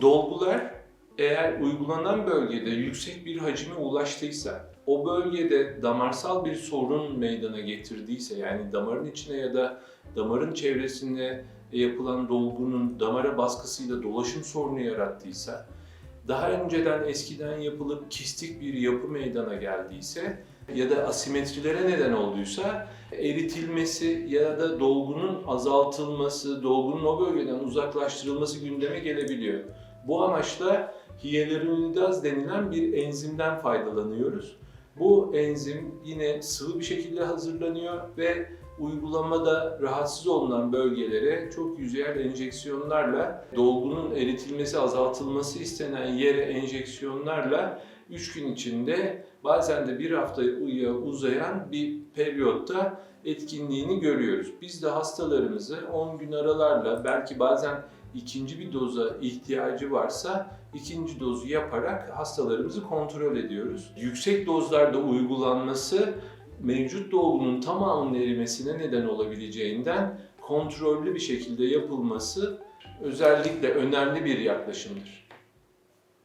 Dolgular eğer uygulanan bölgede yüksek bir hacime ulaştıysa, o bölgede damarsal bir sorun meydana getirdiyse, yani damarın içine ya da damarın çevresinde yapılan dolgunun damara baskısıyla dolaşım sorunu yarattıysa, daha önceden eskiden yapılıp kistik bir yapı meydana geldiyse ya da asimetrilere neden olduysa eritilmesi ya da dolgunun azaltılması, dolgunun o bölgeden uzaklaştırılması gündeme gelebiliyor. Bu amaçla hyaluronidaz denilen bir enzimden faydalanıyoruz. Bu enzim yine sıvı bir şekilde hazırlanıyor ve uygulamada rahatsız olunan bölgelere çok yüzeyel enjeksiyonlarla dolgunun eritilmesi, azaltılması istenen yere enjeksiyonlarla 3 gün içinde bazen de bir haftaya uzayan bir periyotta etkinliğini görüyoruz. Biz de hastalarımızı 10 gün aralarla belki bazen ikinci bir doza ihtiyacı varsa ikinci dozu yaparak hastalarımızı kontrol ediyoruz. Yüksek dozlarda uygulanması mevcut dolgunun tamamının erimesine neden olabileceğinden kontrollü bir şekilde yapılması özellikle önemli bir yaklaşımdır.